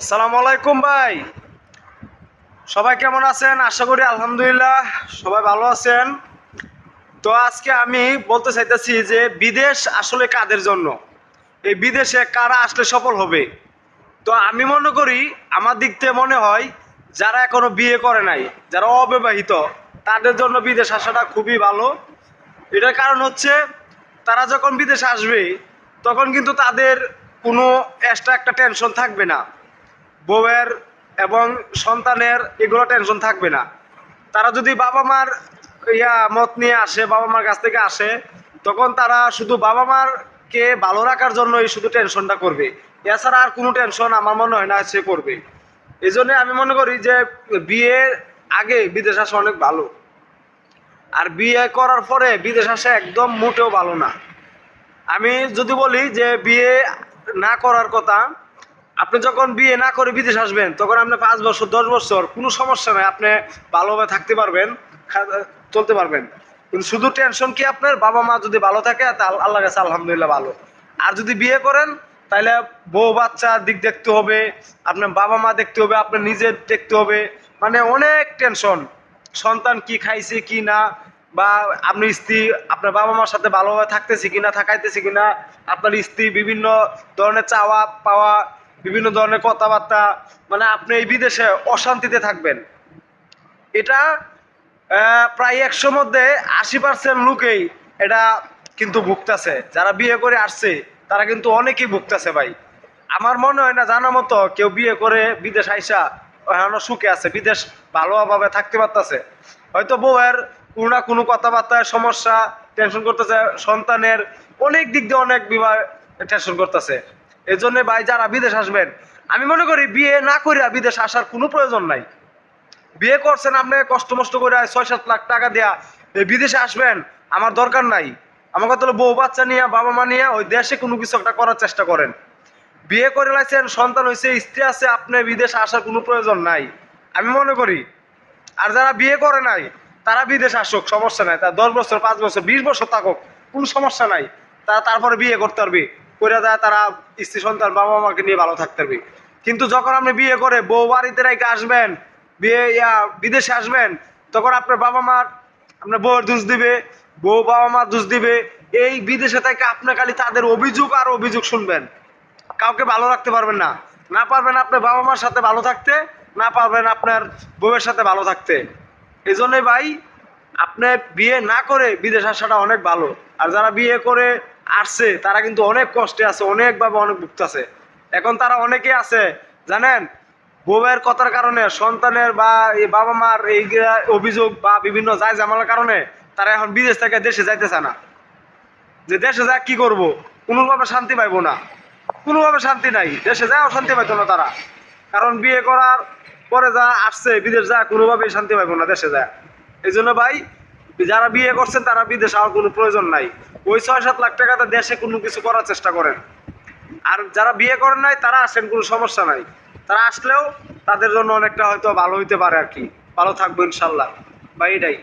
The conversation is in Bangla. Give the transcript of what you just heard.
আসসালামু আলাইকুম ভাই। সবাই কেমন আছেন? আশা করি আলহামদুলিল্লাহ সবাই ভালো আছেন। তো আজকে আমি বলতে চাইতেছি যে বিদেশ আসলে কাদের জন্য? এই বিদেশে কারা আসলে সফল হবে? তো আমি মনে করি, আমার দিক থেকে মনে হয় যারা এখনও বিয়ে করে নাই, যারা অবিবাহিত, তাদের জন্য বিদেশ আসাটা খুবই ভালো। এটার কারণ হচ্ছে, তারা যখন বিদেশে আসবে, তখন কিন্তু তাদের কোনো এক্সট্রা একটা টেনশন থাকবে না। বউয়ের এবং সন্তানের এগুলো টেনশন থাকবে না। তারা যদি বাবা মার ইয়া মত নিয়ে আসে বাবা মার কাছ থেকে আসে, তখন তারা শুধু বাবা মার কে ভালো রাখার জন্যই শুধু টেনশনটা করবে। এছাড়া আর কোনো টেনশন আমার মনে হয় না সে করবে। এই জন্যে আমি মনে করি যে বিয়ের আগে বিদেশ আসা অনেক ভালো। আর বিয়ে করার পরে বিদেশ আসা একদম মোটেও ভালো না। আমি যদি বলি যে বিয়ে না করার কথা আপনি যখন বিয়ে না করে বিদেশ আসবেন, তখন আপনি পাঁচ বছর, দশ বছর কোনো সমস্যা নাই, আপনি ভালোভাবে থাকতে পারবেন চলতে পারবেন। কিন্তু শুধু টেনশন কি আপনার? বাবা মা যদি ভালো থাকে, তা আল্লাহ কাছে আলহামদুলিল্লাহ ভালো। আর যদি বিয়ে করেন তাহলে বউ বাচ্চার দিক দেখতে হবে, আপনার বাবা মা দেখতে হবে, আপনার নিজের দেখতে হবে। মানে অনেক টেনশন সন্তান কি খাইছে, কি না, বা আপনি স্ত্রী, আপনার বাবা মার সাথে ভালোভাবে থাকতেছি কিনা থাকাইতেছি কিনা আপনার স্ত্রী বিভিন্ন ধরনের চাওয়া পাওয়া বিভিন্ন ধরনের কথাবার্তা মানে আপনি এই বিদেশে অশান্তিতে থাকবেন। এটা প্রায় একশোর মধ্যে আশি পার্সেন্ট লোকেই এটা কিন্তু ভুগতেছে। যারা বিয়ে করে আসছে, তারা কিন্তু অনেকেই ভুগতেছে ভাই। আমার মনে হয় না, জানা মতো কেউ বিয়ে করে বিদেশ আইসা এখনও সুখে আছে, বিদেশ ভালোভাবে থাকতে পারতেছে। হয়তো বউয়ের কোনো না কোনো কথাবার্তায় সমস্যা টেনশন করতেছে, সন্তানের অনেক দিক দিয়ে অনেক বিবাহ টেনশন করতেছে। এই জন্য ভাই যারা বিদেশ আসবেন, আমি মনে করি বিয়ে না করিয়া বিদেশ আসার কোনো প্রয়োজন নাই। বিয়ে করছেন আপনি, কষ্ট মষ্ট করে ছয় সাত লাখ টাকা দেয়া বিদেশে আসবেন, আমার দরকার নাই। আমার কথা হলো বউ বাচ্চা নিয়ে, বাবা মা নিয়ে, ওই দেশে কোনো কিছু একটা করার চেষ্টা করেন। বিয়ে করে লাইছেন, সন্তান হয়েছে স্ত্রী আছে, আপনি বিদেশে আসার কোনো প্রয়োজন নাই। আমি মনে করি, আর যারা বিয়ে করে নাই, তারা বিদেশ আসুক, সমস্যা নাই। তার দশ বছর, পাঁচ বছর, বিশ বছর থাকুক, কোনো সমস্যা নাই। তারা তারপরে বিয়ে করতে পারবে। করে যায় তারা স্ত্রী সন্তান বাবা মাকে নিয়ে ভালো থাকতে পারবে। কিন্তু যখন আপনি বিয়ে করে বউ বাড়িতে রেখে আসবেন, বিয়ে, ইয়া, বিদেশে আসবেন, তখন আপনার বাবা মার, আপনার বউয়ের দোষ দিবে, বউ বাবা মা দোষ দিবে। এই বিদেশে থেকে আপনি খালি তাদের অভিযোগ আর অভিযোগ শুনবেন। কাউকে ভালো রাখতে পারবেন না। না পারবেন আপনার বাবা মার সাথে ভালো থাকতে, না পারবেন আপনার বউয়ের সাথে ভালো থাকতে। এই জন্যই ভাই, আপনি বিয়ে না করে বিদেশ আসাটা অনেক ভালো। আর যারা বিয়ে করে আসছে, তারা কিন্তু অনেক কষ্টে আছে, অনেকভাবে অনেক ভুগতেছে এখন তারা অনেকে আছে, জানেন? বউয়ের কথার কারণে, সন্তানের বা এই বাবা মার এই অভিযোগ বা বিভিন্ন যায় জামালার কারণে তারা এখন বিদেশ থেকে দেশে যাইতেছে না। যে দেশে যা কি করব? কোনোভাবে শান্তি পাইবো না। কোনোভাবে শান্তি নাই। দেশে যায় শান্তি পাইতো না তারা। কারণ বিয়ে করার পরে যা আসছে, বিদেশ যা কোনোভাবেই শান্তি পাইবো না, দেশে যায়। এই জন্য ভাই যারা বিয়ে করছেন, তারা বিদেশে আর কোনো প্রয়োজন নাই। ওই ছয় সাত লাখ টাকাতে দেশে কোনো কিছু করার চেষ্টা করেন। আর যারা বিয়ে করেন নাই, তারা আসেন, কোনো সমস্যা নাই। তারা আসলেও তাদের জন্য অনেকটা হয়তো ভালো হইতে পারে আর কি। ভালো থাকব ইনশাল্লাহ। বা এটাই।